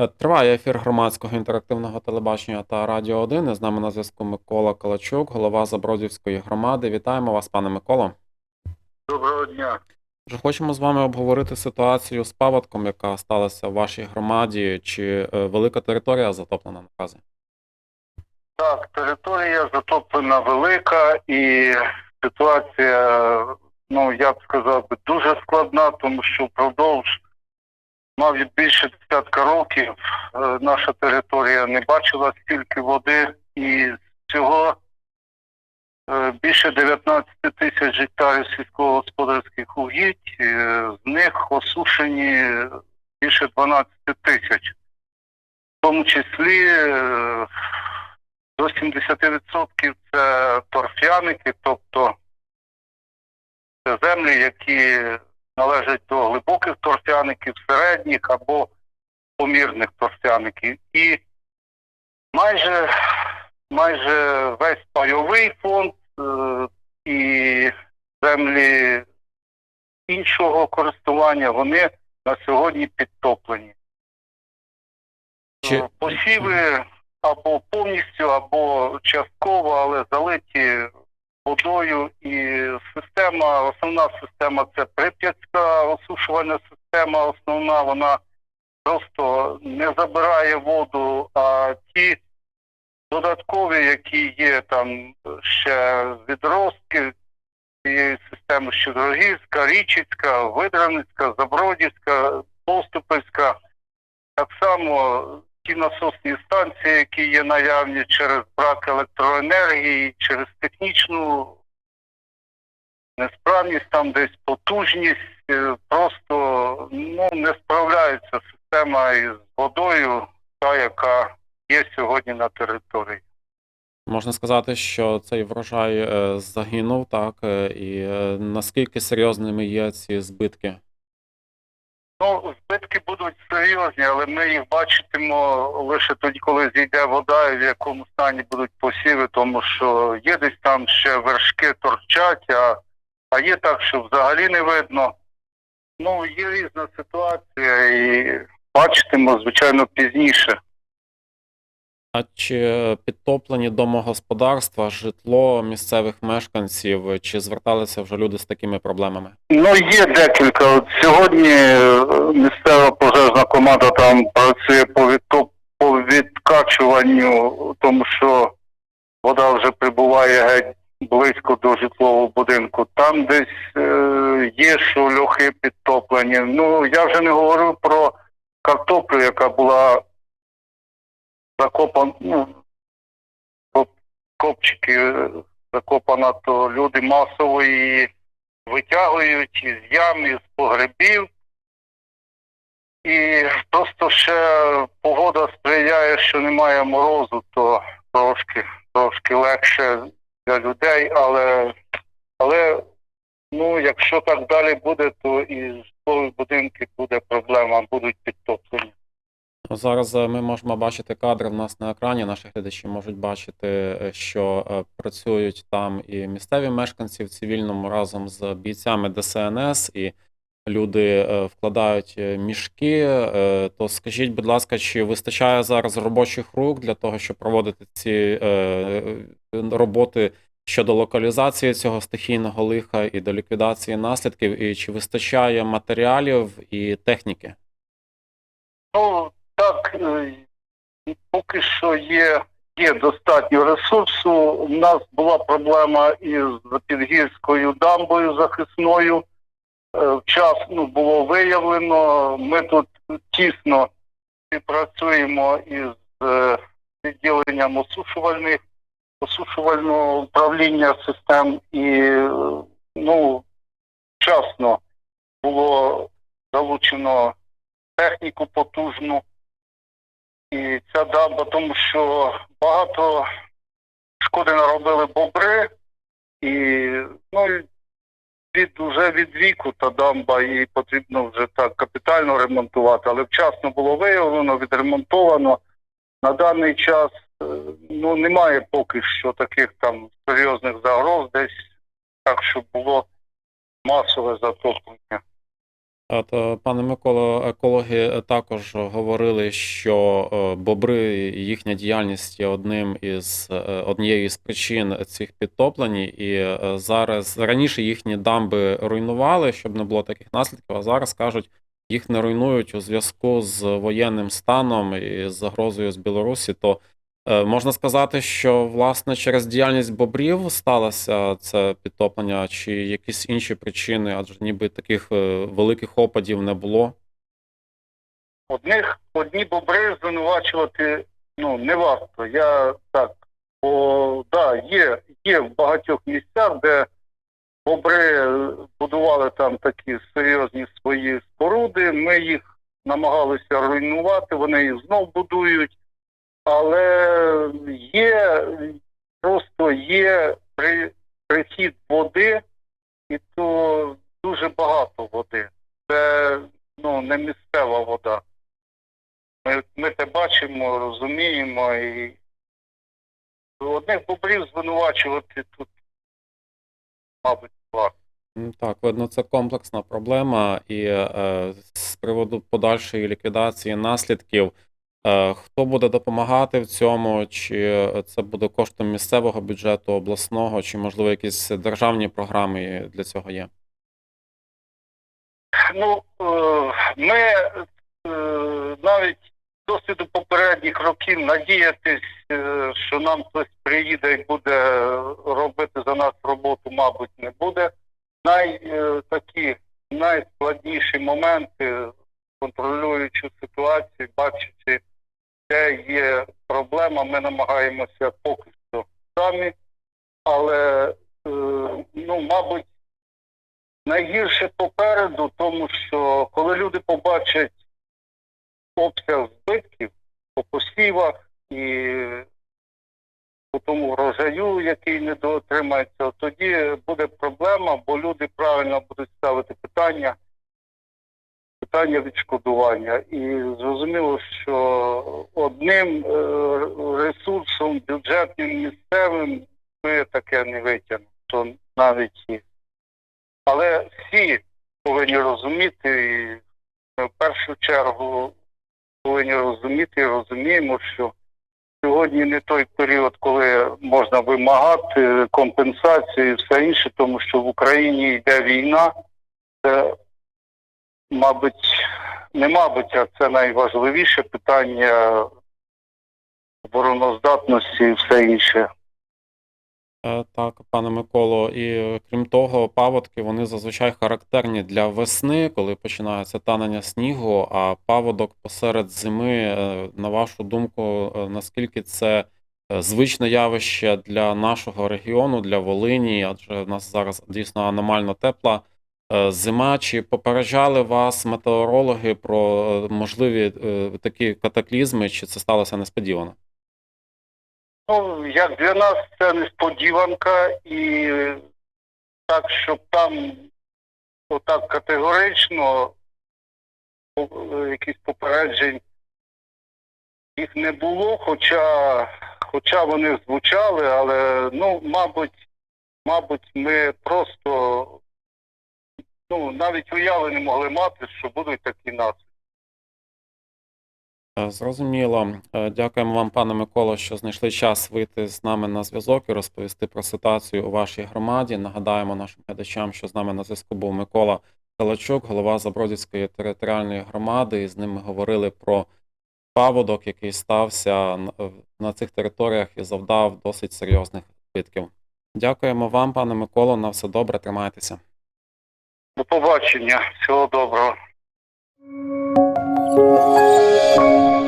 Е, Триває ефір громадського інтерактивного телебачення та Радіо 1. З нами на зв'язку Микола Калачук, голова Забродівської громади. Вітаємо вас, пане Миколо. Доброго дня. Вже хочемо з вами обговорити ситуацію з паводком, яка сталася в вашій громаді. Чи е, велика територія затоплена наразі? Так, територія затоплена велика і ситуація, ну я б сказав, би, дуже складна, тому що впродовж мабуть більше десятка років е, наша територія не бачила стільки води, і всього е, більше 19 тисяч гектарів сільськогосподарських угідь, е, з них осушені більше 12 тисяч. В тому числі до 70% це торфяники, тобто це землі, які належать до глибоких торфяників, середніх або помірних торфяників. І майже, майже весь пайовий фонд е, і землі іншого користування, вони на сьогодні підтоплені. Чи- Посіви або повністю, або частково, але залиті водою. І система, основна система це прип'ятська осушувальна система. Основна вона просто не забирає воду, а ті додаткові, які є там ще відростки цієї системи Щедрогірська, Річицька, Видраницька, Забродівська, Поступівська. Так само ті насосні станції, які є наявні через брак електроенергії, через технічну несправність, там десь потужність, е, просто ну, не справляється система із водою, та, яка є сьогодні на території. Можна сказати, що цей врожай е, загинув, так, е, і наскільки серйозними є ці збитки? Ну, збитки будуть серйозні, але ми їх бачитимо лише тоді, коли зійде вода і в якому стані будуть посіви, тому що є десь там ще вершки торчать, а, а є так, що взагалі не видно. Ну, є різна ситуація і бачитимо, звичайно, пізніше. А чи підтоплені домогосподарства, житло місцевих мешканців, чи зверталися вже люди з такими проблемами? Ну, є декілька. От сьогодні е, місцева пожежна команда там працює по, відтоп, по відкачуванню, тому що вода вже прибуває геть близько до житлового будинку. Там десь е, є, що льохи підтоплені. Ну, я вже не говорю про картоплю, яка була закопана, ну, копчики е, закопана, то люди масово її витягують із ям, із погребів. І просто ще погода сприяє, що немає морозу, то трошки, трошки легше для людей, але, але ну, якщо так далі буде, то і житлові будинки буде проблема, будуть. Зараз е, ми можемо бачити кадри в нас на екрані. Наші глядачі можуть бачити, е, що е, працюють там і місцеві мешканці в цивільному разом з бійцями ДСНС, і люди вкладають мішки. То скажіть, будь ласка, чи вистачає зараз робочих рук для того, щоб проводити ці роботи щодо локалізації цього стихійного лиха і до ліквідації наслідків? І чи вистачає матеріалів і техніки? Ну, так, е, поки що є, є достатньо ресурсу. У нас була проблема із Підгірською дамбою захисною. Е, Вчасно було виявлено. Ми тут тісно співпрацюємо із е, відділенням осушувальних, осушувального управління систем і ну, вчасно було залучено техніку потужну. І ця дамба, тому що багато шкоди наробили бобри, і ну, від, вже від віку та дамба її потрібно вже так капітально ремонтувати, але вчасно було виявлено, відремонтовано. На даний час е, ну, немає поки що таких там серйозних загроз, десь так, щоб було масове затоплення. Е, пане Миколо, екологи також говорили, що е, бобри їхня діяльність є одним із е, однією із причин цих підтоплень, і зараз раніше їхні дамби руйнували, щоб не було таких наслідків. А зараз кажуть, їх не руйнують у зв'язку з воєнним станом і з загрозою з Білорусі. То можна сказати, що власне через діяльність бобрів сталося це підтоплення, чи якісь інші причини, адже ніби таких е, великих опадів не було. Одних одні бобри звинувачувати ну, не варто. Я так. Бо да, є, є в багатьох місцях, де бобри будували там такі серйозні свої споруди. Ми їх намагалися руйнувати, вони їх знов будують. Але є при, прихід води, і то дуже багато води. Це ну, не місцева вода. Ми, ми це бачимо, розуміємо і одних бобрів звинувачувати тут, мабуть, варто. Так, видно, це комплексна проблема, і е, з приводу подальшої ліквідації наслідків, хто буде допомагати в цьому, чи це буде коштом місцевого бюджету, обласного, чи можливо якісь державні програми для цього є? Ну, е, ми е, навіть досвіду попередніх років надіятись, е, що нам хтось приїде і буде робити за нас роботу, мабуть, не буде. Най, е, такі найскладніші моменти, контролюючи ситуацію, бачачи, де є проблема, ми намагаємося поки що самі, але е, ну, мабуть. Найгірше попереду, тому що коли люди побачать обсяг збитків по посівах і по тому врожаю, який недоотримається, тоді буде проблема, бо люди правильно будуть ставити питання, питання відшкодування. І зрозуміло, що одним е, ресурсом бюджетним місцевим ми таке не витягнемо, то навіть і але всі повинні розуміти, і ми в першу чергу повинні розуміти і розуміємо, що сьогодні не той період, коли можна вимагати компенсацію і все інше, тому що в Україні йде війна. Це, мабуть, не мабуть, а це найважливіше питання обороноздатності і все інше. Е, Так, пане Миколо, і е, крім того, паводки вони зазвичай характерні для весни, коли починається танення снігу, а паводок посеред зими, е, на вашу думку, наскільки це звичне явище для нашого регіону, для Волині, адже в нас зараз дійсно аномально тепла зима. Чи попереджали вас метеорологи про можливі такі катаклізми, чи це сталося несподівано? Ну, як для нас це несподіванка, і так, щоб там отак категорично якісь попереджень їх не було, хоча, хоча вони звучали, але ну, мабуть, мабуть, ми просто ну, навіть уяви не могли мати, що будуть такі наслідки. Е, Зрозуміло. Е, Дякуємо вам, пане Миколо, що знайшли час вийти з нами на зв'язок і розповісти про ситуацію у вашій громаді. Нагадаємо нашим глядачам, що з нами на зв'язку був Микола Калачук, голова Забродівської територіальної громади. І з ним ми говорили про паводок, який стався на- цих територіях і завдав досить серйозних збитків. Дякуємо вам, пане Миколо. На все добре, тримайтеся. До побачення, всього доброго. Música